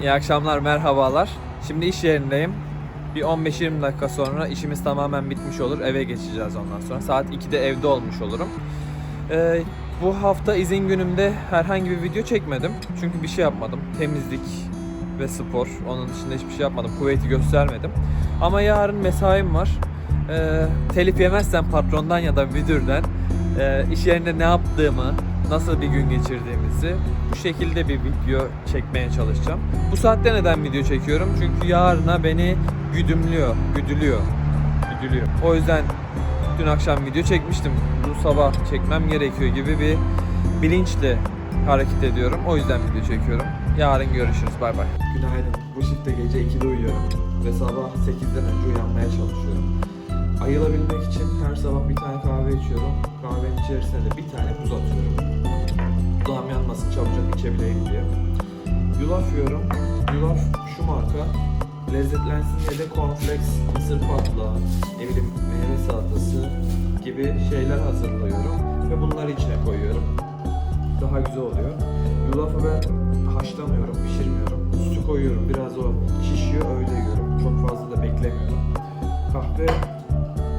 İyi akşamlar, merhabalar. Şimdi iş yerindeyim. Bir 15-20 dakika sonra işimiz tamamen bitmiş olur. Eve geçeceğiz ondan sonra. Saat 2'de evde olmuş olurum. Ee, bu hafta izin günümde herhangi bir video çekmedim. Çünkü bir şey yapmadım. Temizlik ve spor. Onun dışında hiçbir şey yapmadım. Kuvveti göstermedim. Ama yarın mesaim var. Ee, telif yemezsem patrondan ya da müdürden e, iş yerinde ne yaptığımı, nasıl bir gün geçirdiğimizi bu şekilde bir video çekmeye çalışacağım. Bu saatte neden video çekiyorum? Çünkü yarına beni güdümlüyor, güdülüyor, güdülüyor. O yüzden dün akşam video çekmiştim. Bu sabah çekmem gerekiyor gibi bir bilinçle hareket ediyorum. O yüzden video çekiyorum. Yarın görüşürüz. Bay bay. Günaydın. Bu şifte gece 2'de uyuyorum ve sabah 8'den önce uyanmaya çalışıyorum. Ayılabilmek için her sabah bir tane kahve içiyorum. Kahvenin içerisine de bir tane buz atıyorum. Dudağım yanmasın çabucak içebileyim diye. Yulaf yiyorum. Yulaf şu marka. Lezzetlensin diye de cornflakes, mısır patlağı, ne bileyim meyve salatası gibi şeyler hazırlıyorum. Ve bunları içine koyuyorum. Daha güzel oluyor. Yulafı ben haşlamıyorum, pişirmiyorum. Sütü koyuyorum. Biraz o şişiyor öyle yiyorum. Çok fazla da beklemiyorum. Kahve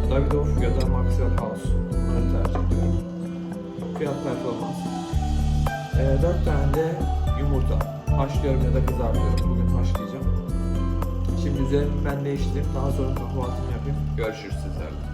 Davidoff ya da Maxwell House. Bunları tercih ediyorum. Fiyat performans. Ee, 4 tane de yumurta. Haşlıyorum ya da kızartıyorum. Bugün haşlayacağım. Şimdi üzerimi ben değiştireyim. Daha sonra kahvaltımı yapayım. Görüşürüz sizlerle.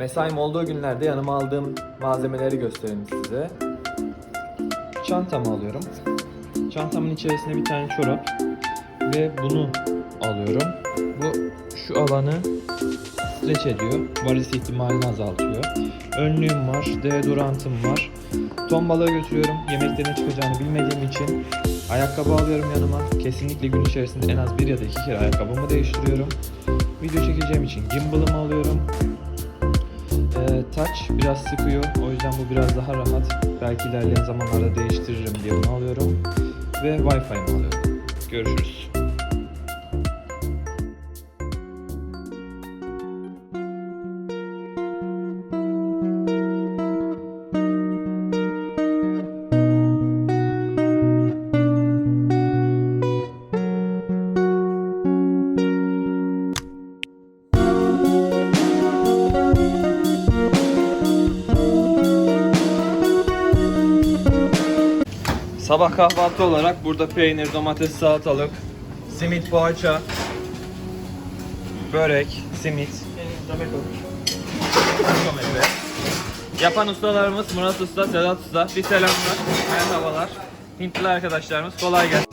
Mesaim olduğu günlerde yanıma aldığım malzemeleri göstereyim size. Çantamı alıyorum. Çantamın içerisine bir tane çorap ve bunu alıyorum. Bu şu alanı streç ediyor. Varis ihtimalini azaltıyor. Önlüğüm var, deodorantım var. Ton balığı götürüyorum. Yemekte ne çıkacağını bilmediğim için ayakkabı alıyorum yanıma. Kesinlikle gün içerisinde en az bir ya da iki kere ayakkabımı değiştiriyorum. Video çekeceğim için gimbal'ımı alıyorum. Touch biraz sıkıyor. O yüzden bu biraz daha rahat. Belki ilerleyen zamanlarda değiştiririm diye bunu alıyorum. Ve Wi-Fi'mi alıyorum. Görüşürüz. Sabah kahvaltı olarak burada peynir, domates, salatalık, simit, poğaça, börek, simit. Yapan ustalarımız Murat Usta, Sedat Usta. Bir selamlar, merhabalar. Hintli arkadaşlarımız kolay gelsin.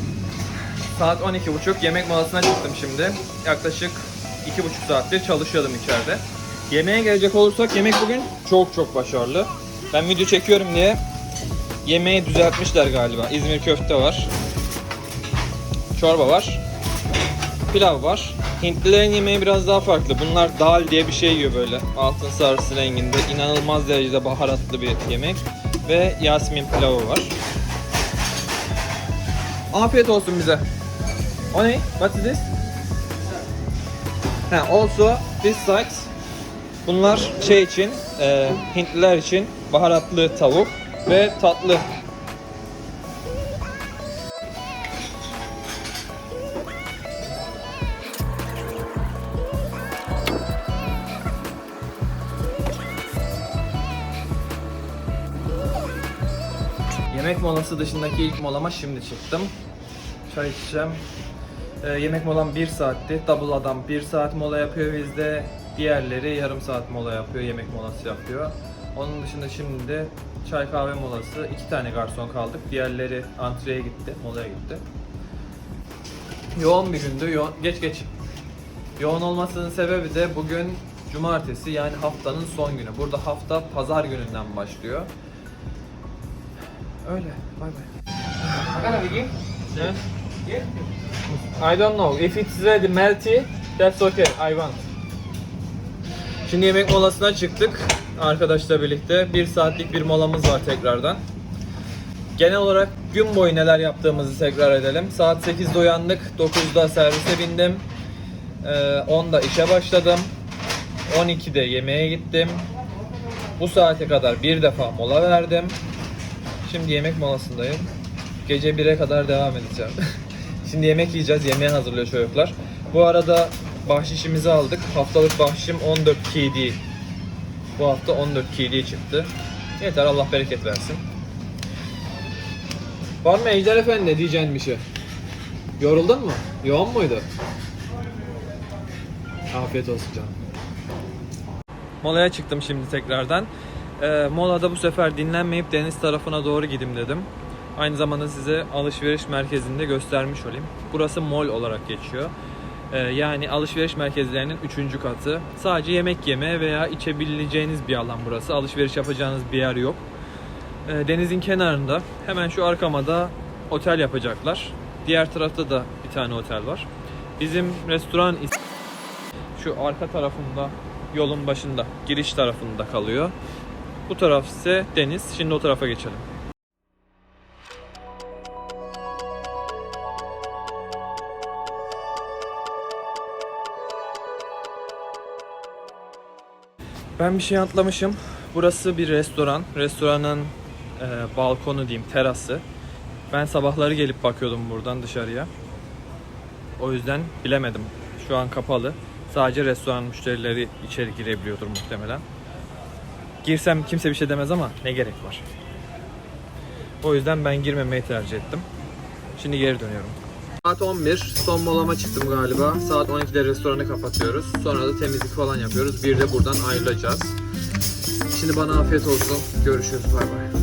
Saat 12.30 yemek molasına çıktım şimdi. Yaklaşık 2,5 saattir çalışıyordum içeride. Yemeğe gelecek olursak yemek bugün çok çok başarılı. Ben video çekiyorum diye Yemeği düzeltmişler galiba. İzmir köfte var. Çorba var. Pilav var. Hintlilerin yemeği biraz daha farklı. Bunlar dal diye bir şey yiyor böyle. Altın sarısı renginde. İnanılmaz derecede baharatlı bir yemek. Ve Yasmin pilavı var. Afiyet olsun bize. O ne? What is this? Ha, also this sides. Bunlar şey için, e, Hintliler için baharatlı tavuk ve tatlı. Yemek molası dışındaki ilk molama şimdi çıktım. Çay içeceğim. Ee, yemek molam 1 saatti. Double adam 1 saat mola yapıyor bizde. Diğerleri yarım saat mola yapıyor, yemek molası yapıyor. Onun dışında şimdi de çay kahve molası. iki tane garson kaldık. Diğerleri antreye gitti, molaya gitti. Yoğun bir gündü. Yo geç geç. Yoğun olmasının sebebi de bugün cumartesi yani haftanın son günü. Burada hafta pazar gününden başlıyor. Öyle. Bay bay. Lagi? Ne? I don't know. If it's ready melty, that's okay. I want. Şimdi yemek molasına çıktık arkadaşla birlikte. Bir saatlik bir molamız var tekrardan. Genel olarak gün boyu neler yaptığımızı tekrar edelim. Saat 8'de uyandık. 9'da servise bindim. Ee, 10'da işe başladım. 12'de yemeğe gittim. Bu saate kadar bir defa mola verdim. Şimdi yemek molasındayım. Gece 1'e kadar devam edeceğim. Şimdi yemek yiyeceğiz. Yemeği hazırlıyor çocuklar. Bu arada bahşişimizi aldık. Haftalık bahşişim 14 KD. Bu hafta 14 KD çıktı. Yeter Allah bereket versin. Var mı Ejder Efendi diyeceğin bir şey? Yoruldun mu? Yoğun muydu? Afiyet olsun canım. Molaya çıktım şimdi tekrardan. Ee, molada bu sefer dinlenmeyip deniz tarafına doğru gidim dedim. Aynı zamanda size alışveriş merkezinde göstermiş olayım. Burası mall olarak geçiyor. Ee, yani alışveriş merkezlerinin 3. katı. Sadece yemek yeme veya içebileceğiniz bir alan burası. Alışveriş yapacağınız bir yer yok. Ee, denizin kenarında hemen şu arkama da otel yapacaklar. Diğer tarafta da bir tane otel var. Bizim restoran şu arka tarafında yolun başında giriş tarafında kalıyor. Bu taraf ise deniz. Şimdi o tarafa geçelim. Ben bir şey atlamışım. Burası bir restoran. Restoranın e, balkonu diyeyim, terası. Ben sabahları gelip bakıyordum buradan dışarıya. O yüzden bilemedim. Şu an kapalı. Sadece restoran müşterileri içeri girebiliyordur muhtemelen. Girsem kimse bir şey demez ama ne gerek var? O yüzden ben girmemeyi tercih ettim. Şimdi geri dönüyorum. Saat 11. Son molama çıktım galiba. Saat 12'de restoranı kapatıyoruz. Sonra da temizlik falan yapıyoruz. Bir de buradan ayrılacağız. Şimdi bana afiyet olsun. Görüşürüz. Bay bay.